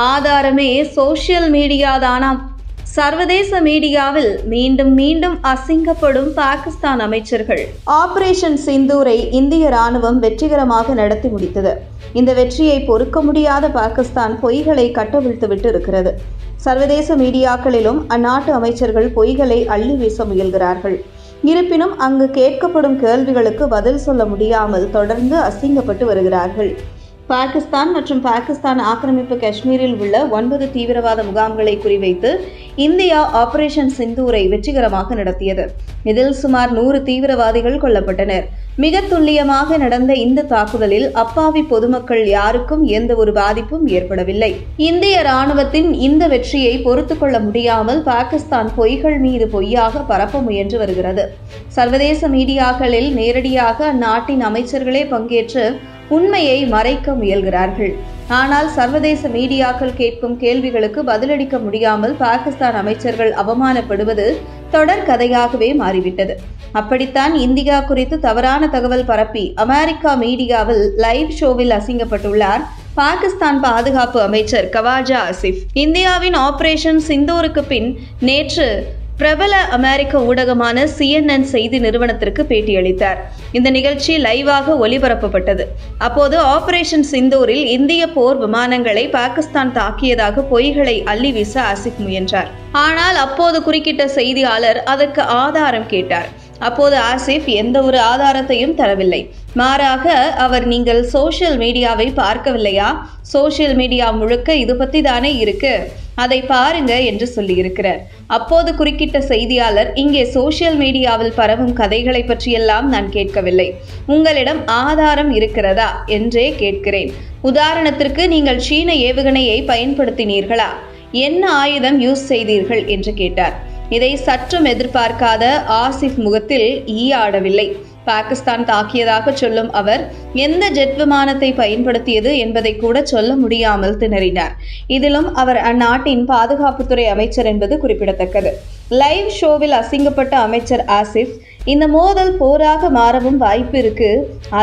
ஆதாரமே social media தானாம். சர்வதேச மீடியாவில் மீண்டும் மீண்டும் அசிங்கப்படும் பாகிஸ்தான் அமைச்சர்கள். ஆபரேஷன் சிந்தூரை இந்திய ராணுவம் வெற்றிகரமாக நடத்தி முடித்தது. இந்த வெற்றியை பொறுக்க முடியாத பாகிஸ்தான் பொய்களை கட்டவிழ்த்துவிட்டு இருக்கிறது சர்வதேச மீடியாக்களிலும் அந்நாட்டு அமைச்சர்கள் பொய்களை அள்ளி வீச முயல்கிறார்கள். இருப்பினும் அங்கு கேட்கப்படும் கேள்விகளுக்கு பதில் சொல்ல முடியாமல் தொடர்ந்து அசிங்கப்பட்டு வருகிறார்கள். பாகிஸ்தான் மற்றும் பாகிஸ்தான் ஆக்கிரமிப்பு காஷ்மீரில் உள்ள ஒன்பது தீவிரவாத முகாம்களை குறிவைத்து இந்தியா ஆபரேஷன் சிந்தூரை வெற்றிகரமாக நடத்தியது. இதில் சுமார் நூறு தீவிரவாதிகள் கொல்லப்பட்டனர். மிக துல்லியமாக நடந்த இந்த தாக்குதலில் அப்பாவி பொதுமக்கள் யாருக்கும் எந்த ஒரு பாதிப்பும் ஏற்படவில்லை. இந்திய ராணுவத்தின் இந்த வெற்றியை பொறுத்து கொள்ள முடியாமல் பாகிஸ்தான் பொய்கள் மீது பொய்யாக பரப்ப முயன்று வருகிறது. சர்வதேச மீடியாக்களில் நேரடியாக அந்நாட்டின் அமைச்சர்களே பங்கேற்று உண்மையை மறைக்க முயல்கிறார்கள். ஆனால் சர்வதேச மீடியாக்கள் கேட்கும் கேள்விகளுக்கு பதிலளிக்க முடியாமல் பாகிஸ்தான் அமைச்சர்கள் அவமானப்படுவது தொடர் கதையாகவே மாறிவிட்டது. அப்படித்தான் இந்தியா குறித்து தவறான தகவல் பரப்பி அமெரிக்கா மீடியாவில் லைவ் ஷோவில் அசிங்கப்பட்டுள்ளார் பாகிஸ்தான் பாதுகாப்பு அமைச்சர் கவாஜா ஆசிஃப் இந்தியாவின் ஆபரேஷன் சிந்தூருக்கு பின் நேற்று பிரபல அமெரிக்க ஊடகமான சிஎன்என் செய்தி நிறுவனத்திற்கு பேட்டியளித்தார். இந்த நிகழ்ச்சி லைவாக ஒளிபரப்பப்பட்டது. அப்போது ஆபரேஷன் சிந்தூரில் இந்திய போர் விமானங்களை பாகிஸ்தான் தாக்கியதாக பொய்களை அள்ளி வீச ஆசிப் முயன்றார். ஆனால் அப்போது குறுக்கிட்ட செய்தியாளர் அதற்கு ஆதாரம் கேட்டார். அப்போது ஆசிப் எந்த ஒரு ஆதாரத்தையும் தரவில்லை. மாறாக அவர் நீங்கள் சோஷியல் மீடியாவை பார்க்கவில்லையா? சோஷியல் மீடியா முழுக்க இது பத்தி தானே இருக்கு. அதை பாருங்க என்று சொல்லியிருக்கிறார். அப்போது குறுக்கிட்ட செய்தியாளர் இங்கே சோஷியல் மீடியாவில் பரவும் கதைகளை பற்றியெல்லாம் நான் கேட்கவில்லை. உங்களிடம் ஆதாரம் இருக்கிறதா? என்றே கேட்கிறேன். உதாரணத்திற்கு நீங்கள் சீன ஏவுகணையை பயன்படுத்தினீர்களா? என்ன ஆயுதம் யூஸ் செய்தீர்கள்? என்று கேட்டார். இதை சற்றும் எதிர்பார்க்காத ஆசிஃப் முகத்தில் ஈ ஆடவில்லை பாகிஸ்தான் தாக்கியதாக சொல்லும் அவர் எந்த ஜெட் விமானத்தை பயன்படுத்தியது என்பதை கூட சொல்ல முடியாமல் திணறினார். இதிலும் அவர் அந்நாட்டின் பாதுகாப்புத்துறை அமைச்சர் என்பது குறிப்பிடத்தக்கது. லைவ் ஷோவில் அசிங்கப்பட்ட அமைச்சர் ஆசிஃப் இந்த மோதல் போராக மாறவும் வாய்ப்பு இருக்கு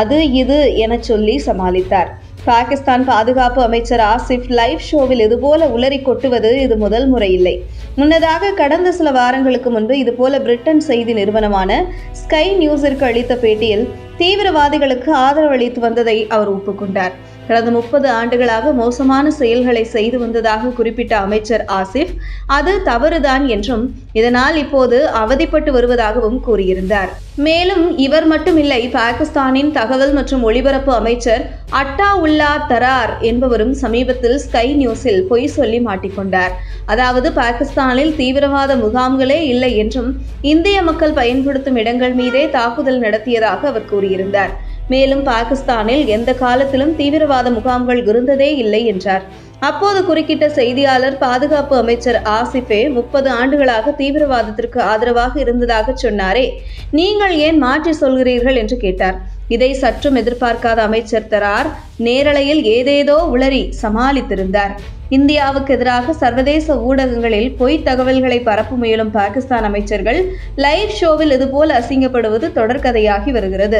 அது இது என சொல்லி சமாளித்தார். பாகிஸ்தான் பாதுகாப்பு அமைச்சர் ஆசிப் லைவ் ஷோவில் இதுபோல உளறி கொட்டுவது இது முதல் முறை இல்லை முன்னதாக கடந்த சில வாரங்களுக்கு முன்பு இதுபோல பிரிட்டன் செய்தி நிறுவனமான ஸ்கை நியூஸிற்கு அளித்த பேட்டியில் தீவிரவாதிகளுக்கு ஆதரவு அளித்து வந்ததை அவர் ஒப்புக்கொண்டார். கடந்த முப்பது ஆண்டுகளாக மோசமான செயல்களை செய்து வந்ததாக குறிப்பிட்ட அமைச்சர் ஆசிஃப் அது தவறுதான் என்றும் இதனால் இப்போது அவதிப்பட்டு வருவதாகவும் கூறியிருந்தார். மேலும் இவர் மட்டுமில்லை பாகிஸ்தானின் தகவல் மற்றும் ஒளிபரப்பு அமைச்சர் அட்டா உல்லா தரார் என்பவரும் சமீபத்தில் ஸ்கை நியூஸில் பொய் சொல்லி மாட்டிக்கொண்டார். அதாவது பாகிஸ்தானில் தீவிரவாத முகாம்களே இல்லை என்றும் இந்திய மக்கள் பயன்படுத்தும் இடங்கள் மீதே தாக்குதல் நடத்தியதாக அவர் கூறியிருந்தார். மேலும் பாகிஸ்தானில் எந்த காலத்திலும் தீவிரவாத முகாம்கள் இருந்ததே இல்லை என்றார். அப்போது குறுக்கிட்ட செய்தியாளர் பாதுகாப்பு அமைச்சர் ஆசிஃபே முப்பது ஆண்டுகளாக தீவிரவாதத்திற்கு ஆதரவாக இருந்ததாக சொன்னாரே. நீங்கள் ஏன் மாற்றி சொல்கிறீர்கள் என்று கேட்டார். இதை சற்றும் எதிர்பார்க்காத அமைச்சர் தரார் நேரலையில் ஏதேதோ உளறி சமாளித்திருந்தார். இந்தியாவுக்கு எதிராக சர்வதேச ஊடகங்களில் பொய் தகவல்களை பரப்ப முயலும் பாகிஸ்தான் அமைச்சர்கள் லைவ் ஷோவில் இதுபோல் அசிங்கப்படுவது தொடர்கதையாகி வருகிறது.